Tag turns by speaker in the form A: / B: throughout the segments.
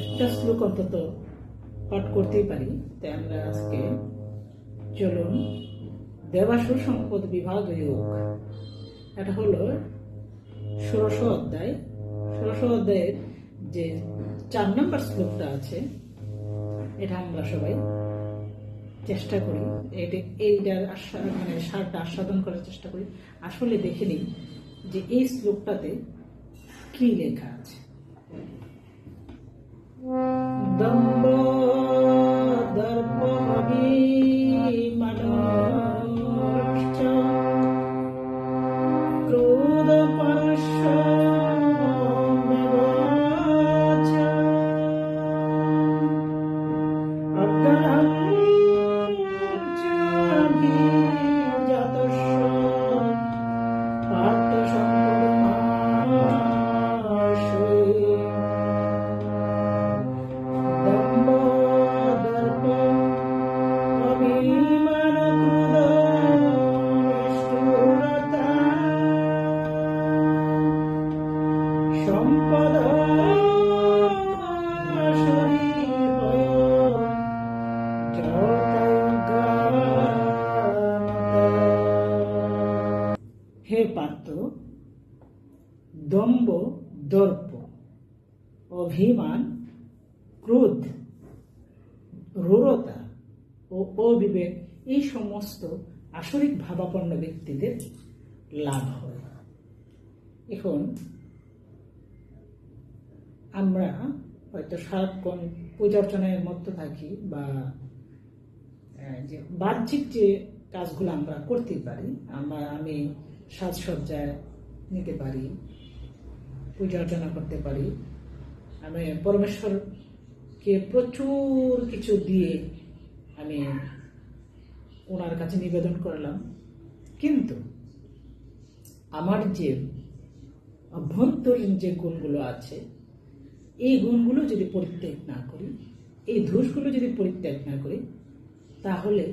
A: একটা শ্লোক অন্তত পাঠ করতেই পারি। তাই আমরা আজকে চলুন দেবাসুর সম্পদ বিভাগ যোগ। এটা হলো ষোড়শ অধ্যায়। ষোড়শ অধ্যায়ের যে চার নম্বর শ্লোকটা আছে, এটা আমরা সবাই চেষ্টা করি। এটা এইটার মানে সারটা আস্বাদন করার চেষ্টা করি। আসলে দেখে নিই যে এই শ্লোকটাতে কি লেখা আছে। দম্ভ দম্ব দর্প, অভিমান, ক্রোধ, রূঢ়তা ও অবিবেক এই সমস্ত আসরিক ভাবাপন্ন ব্যক্তিদের লাভ হয়। এখন আমরা হয়তো সারাক্ষণ পূজা অর্চনার মধ্যে থাকি বা যে বাহ্যিক যে কাজগুলো আমরা করতে পারি, আমরা, আমি সাজসজ্জায় নিতে পারি পূজা অর্চনা করতে পারি, আমি পরমেশ্বরকে প্রচুর কিছু দিয়ে আমি ওনার কাছে নিবেদন করলাম। কিন্তু আমার যে অভ্যন্তরীণ যে গুণগুলো আছে এই গুণগুলো যদি পরিত্যাগ না করি, এই দোষগুলো যদি পরিত্যাগ না করি, তাহলে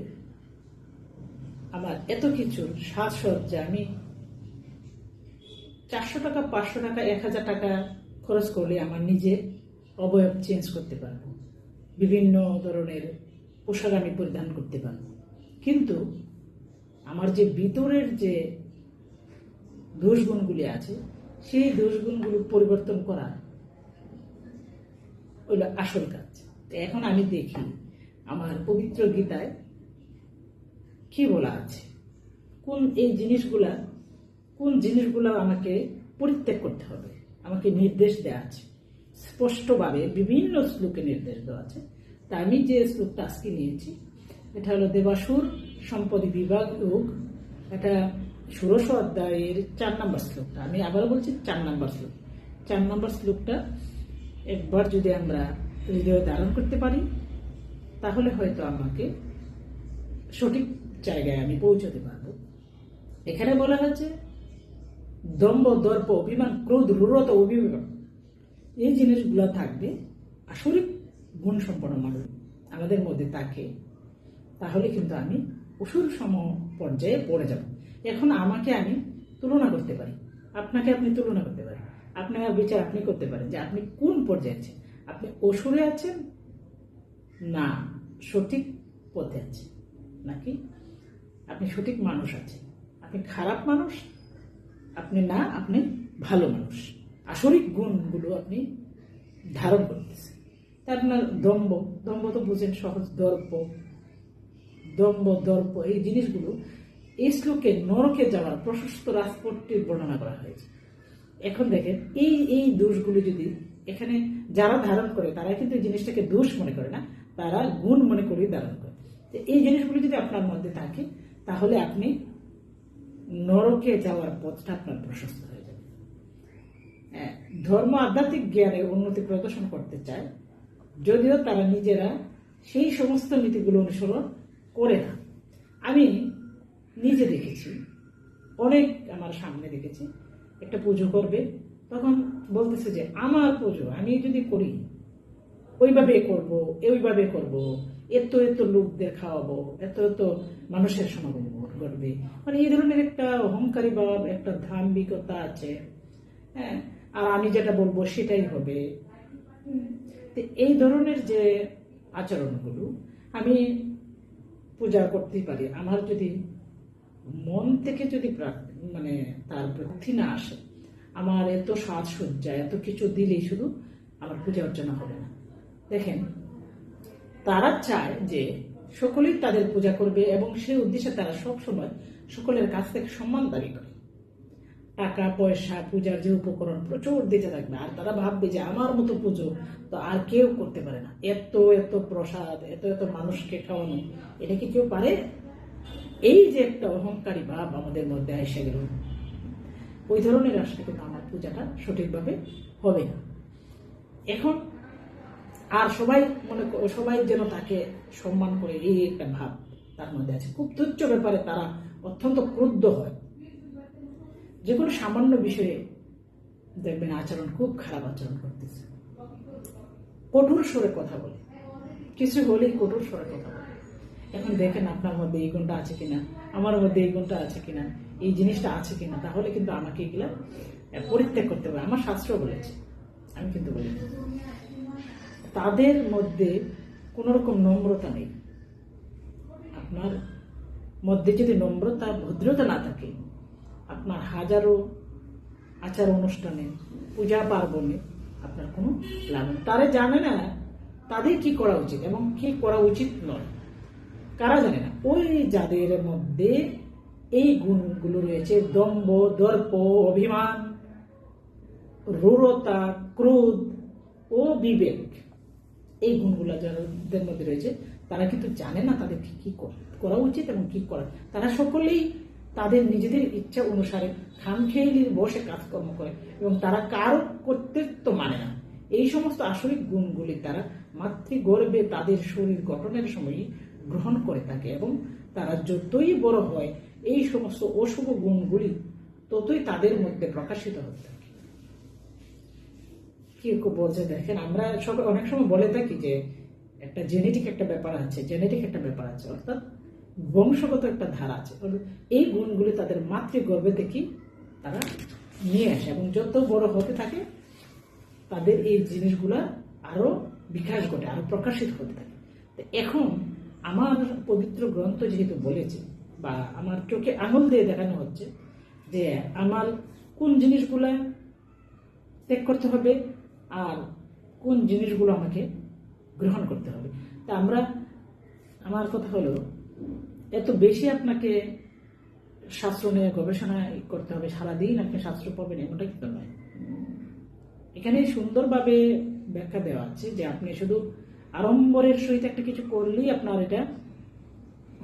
A: আমার এত কিছুর সাজসজ্জা, আমি চারশো টাকা, পাঁচশো টাকা, এক হাজার টাকা খরচ করলে আমার নিজের অবয়ব চেঞ্জ করতে পারব। বিভিন্ন ধরনের পোশাক আমি পরিধান করতে পারব। কিন্তু আমার যে ভিতরের যে দোষগুণগুলি আছে, সেই দোষগুণগুলো পরিবর্তন করা ওইটা আসল কাজ। তো এখন আমি দেখি, আমার পবিত্র গীতায় কি বলা আছে? কোন এই জিনিসগুলা, কোন জিনিসগুলো আমাকে পরিত্যাগ করতে হবে? আমাকে নির্দেশ দেওয়া আছে। স্পষ্টভাবে বিভিন্ন শ্লোকে নির্দেশ দেওয়া আছে। তা আমি যে শ্লোকটা আজকে নিয়েছি, এটা হলো দেবাসুর সম্পদি বিভাগ যোগ। এটা ষোড়শ অধ্যায়ের চার নম্বর শ্লোকটা। আমি আবারও বলছি চার নম্বর শ্লোক। চার নম্বর শ্লোকটা একবার যদি আমরা হৃদয়ে ধারণ করতে পারি, তাহলে হয়তো আমাকে সঠিক জায়গায় আমি পৌঁছতে পারব। এখানে বলা হয়েছে দম্ভ দর্প, অভিমান, ক্রোধ, রূঢ়তা অভিমান এই জিনিসগুলো থাকবে আসরিক গুণ সম্পন্ন মানুষ আমাদের মধ্যে থাকে, তাহলে কিন্তু আমি অসুর সম পর্যায়ে পড়ে যাব। এখন আমাকে আমি তুলনা করতে পারি। আপনাকে আপনি তুলনা করতে পারেন। আপনার বিচার আপনি করতে পারেন যে আপনি কোন পর্যায়ে আছেন? আপনি অসুরে আছেন না সঠিক পথে আছেন? নাকি? আপনি সঠিক মানুষ আছেন। আপনি খারাপ মানুষ, আপনি না, আপনি ভালো মানুষ। আসরিক গুণগুলো আপনি ধারণ করতেছেন। তার আপনার দম্ভ দম্ভ তো বুঝেন সহজ, দর্প, দম্ভ, দর্প, এই জিনিসগুলো এই শ্লোকে নরকে যাওয়ার প্রশস্ত রাজপথটির বর্ণনা করা হয়েছে। এখন দেখেন এই এই দোষগুলো যদি এখানে যারা ধারণ করে তারা কিন্তু এই জিনিসটাকে দোষ মনে করে না তারা গুণ মনে করে ধারণ করে। তো এই জিনিসগুলো যদি আপনার মধ্যে থাকে তাহলে আপনি নরকে যাওয়ার পথটা আপনার প্রশস্ত হয়ে যাবে। হ্যাঁ, ধর্ম আধ্যাত্মিক জ্ঞানের উন্নতি প্রদর্শন করতে চায় যদিও তারা নিজেরা সেই সমস্ত নীতিগুলো অনুসরণ করে না। আমি নিজে দেখেছি অনেক আমার সামনে দেখেছি একটা পুজো করবে, তখন বলতেছে যে, আমার পুজো, আমি যদি করি, ওইভাবে করব ওইভাবে করব, এত এত লোকদের খাওয়াবো, এত এত মানুষের সমাগম করবে। মানে এই ধরনের একটা অহংকারী ভাব, একটা ধার্মিকতা আছে। হ্যাঁ আর আমি যেটা বলব সেটাই হবে। তো এই ধরনের যে আচরণগুলো আমি পূজা করতেই পারি, আমার যদি মন থেকে যদি প্রার্থ- মানে তার ভক্তি না আসে। আমার এত সাজসজ্জা, এত কিছু দিলেই শুধু আমার পূজা অর্চনা হবে না। দেখেন, তারা চায় যে সকলেই তাদের পূজা করবে এবং সেই উদ্দেশ্যে তারা সব সময় সকলের কাছ থেকে সম্মান দাবি করে। টাকা, পয়সা, পূজার যে উপকরণ প্রচুর দিতে থাকবে। আর তারা ভাববে যে আমার মতো পুজো তো আর কেউ করতে পারে না। এত এত প্রসাদ, এত এত মানুষকে খাওয়ানো, এটা কি কেউ পারে? এই যে একটা অহংকারী ভাব আমাদের মধ্যে এসে গেল, ওই ধরনের আসলে কিন্তু আমার পূজাটা সঠিকভাবে হবে না। এখন আর সবাই মনে সবাই যেন তাকে সম্মান করে এই একটা ভাব তার মধ্যে আছে। খুব তুচ্ছ ব্যাপারে তারা অত্যন্ত ক্রুদ্ধ হয়। যে কোনো সামান্য বিষয়ে দেখবেন আচরণ খুব খারাপ আচরণ করতেছে। কঠোর স্বরে কথা বলে। কিছু হলেই কঠোর স্বরে কথা বলে। এখন দেখেন আপনার মধ্যে এই গুণটা আছে কিনা, আমার মধ্যে এই গুণটা আছে কিনা, এই জিনিসটা আছে কিনা, তাহলে কিন্তু আমাকে এগুলা পরিত্যাগ করতে হবে। আমার শাস্ত্র বলেছে, আমি কিন্তু বলি তাদের মধ্যে কোনো রকম নম্রতা নেই। আপনার মধ্যে যদি নম্রতা, ভদ্রতা না থাকে, আপনার হাজারো আচার অনুষ্ঠানে, পূজা পার্বণে আপনার কোনো লাভ নেই। তারা জানে না তাদের কি করা উচিত এবং কি করা উচিত নয়। কারা জানে না? ওই যাদের মধ্যে এই গুণগুলো রয়েছে দম্ভ দর্প অভিমান রূঢ়তা ক্রোধ ও বিবেক এই গুণগুলো যাদের মধ্যে রয়েছে তারা কিন্তু জানে না তাদের কি কি করা উচিত এবং কি করা। তারা সকলেই তাদের নিজেদের ইচ্ছা অনুসারে খামখেয়ালির বসে কাজকর্ম করে এবং তারা কারও কর্তৃত্ব মানে না। এই সমস্ত আসরিক গুণগুলি তারা মাতৃগর্ভে তাদের শরীর গঠনের সময়ই গ্রহণ করে থাকে এবং তারা যতই বড় হয়, এই সমস্ত অশুভ গুণগুলি ততই তাদের মধ্যে প্রকাশিত হতে থাকে। কি বলছে, দেখেন, আমরা সব অনেক সময় বলে থাকি যে একটা জেনেটিক একটা ব্যাপার আছে জেনেটিক একটা ব্যাপার আছে, অর্থাৎ বংশগত একটা ধারা আছে। এই গুণগুলি তাদের মাতৃগর্ভে থেকেই তারা নিয়ে আসে এবং যত বড় হতে থাকে, তাদের এই জিনিসগুলা আরও বিকাশ ঘটে, আরও প্রকাশিত হতে থাকে। এখন আমার পবিত্র গ্রন্থ যেহেতু বলেছে, বা আমার চোখে আঙুল দিয়ে দেখানো হচ্ছে যে আমার কোন জিনিসগুলা ত্যাগ করতে হবে আর কোন জিনিসগুলো আমাকে গ্রহণ করতে হবে। তা আমরা, আমার কথা হলো, এত বেশি আপনাকে শাস্ত্র নিয়ে গবেষণা করতে হবে, সারাদিন আপনি শাস্ত্র পাবেন এমনটা কিন্তু নয়। এখানে সুন্দরভাবে ব্যাখ্যা দেওয়া আছে যে আপনি শুধু আড়ম্বরের সহিত একটা কিছু করলেই আপনার এটা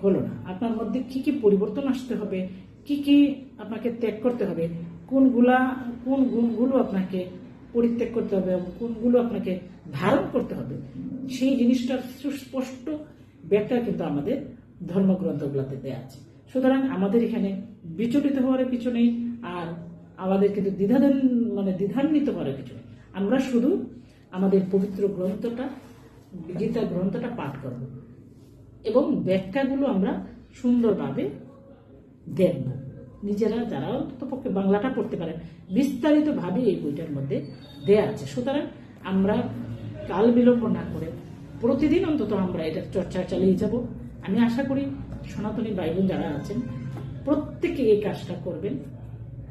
A: হলো না। আপনার মধ্যে কি কি পরিবর্তন আসতে হবে? কি কি আপনাকে ত্যাগ করতে হবে? কোনগুলা, কোন গুণগুলো আপনাকে পরিত্যাগ করতে হবে এবং কোনগুলো আপনাকে ধারণ করতে হবে? সেই জিনিসটার সুস্পষ্ট ব্যাখ্যা কিন্তু আমাদের ধর্মগ্রন্থগুলোতে দেওয়া আছে। সুতরাং আমাদের এখানে বিচলিত হওয়ার কিছু নেই আর আমাদের কিন্তু দ্বিধাধন মানে দ্বিধান্বিত হওয়ার কিছু নেই। আমরা শুধু আমাদের পবিত্র গ্রন্থটা গীতা গ্রন্থটা পাঠ করব। এবং ব্যাখ্যাগুলো আমরা সুন্দরভাবে দেখব। নিজেরা যারা অন্ততপক্ষে বাংলাটা পড়তে পারেন। বিস্তারিতভাবে এই বইটার মধ্যে দেয়া আছে। সুতরাং আমরা কাল বিলম্ব না করে প্রতিদিন অন্তত আমরা এটা চর্চা চালিয়ে যাব। আমি আশা করি সনাতনী ভাই বোন যারা আছেন, প্রত্যেকে এই কাজটা করবেন।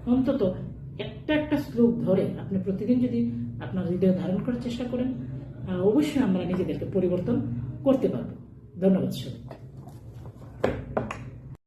A: অন্তত একটা একটা শ্লোক ধরে আপনি প্রতিদিন যদি আপনার হৃদয় ধারণ করার চেষ্টা করেন অবশ্যই আমরা নিজেদেরকে পরিবর্তন করতে পারব। ধন্যবাদ সবাই